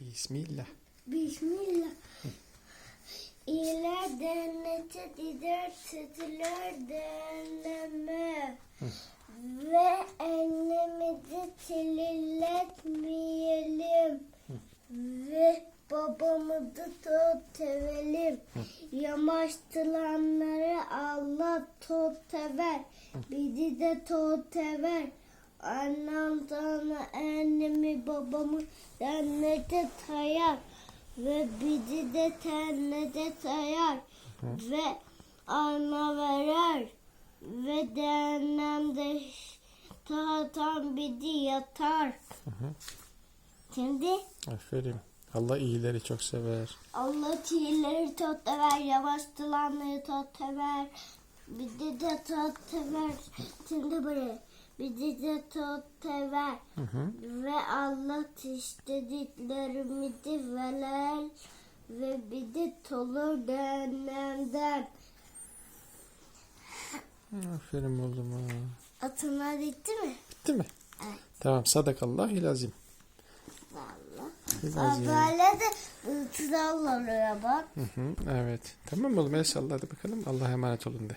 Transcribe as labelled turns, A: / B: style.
A: Bismillah.
B: Bismillah. İyiler cennete gider, kötüler cehenneme. Ve elimizi kirletmeyelim. Ve babamızı çok sevelim. Yamaçtılanları Allah çok sever. Bizi de çok sever. Annem sana annemi babamı cennete sayar. Ve bizi de cennete sayar. Ve ana verer. Ve cehennemde tahtan bizi yatar. Şimdi
A: Aferin. Allah iyileri çok sever.
B: Allah iyileri çok sever, yavaştılanları çok sever. Bizi de çok sever. Şimdi buraya. Bizi de çok sever.
A: Hı hı.
B: Ve Allah istediklerimizi verer. Ve bizi tolur cehennemden.
A: Aferin oğluma.
B: Atına gitti mi?
A: Bitti mi?
B: Evet.
A: Tamam. Sadakallah.
B: Valla.
A: Lazım.
B: Böyle de oluyor bak.
A: Evet. Tamam oğlum el salla hadi bakalım. Allah'a emanet olun de.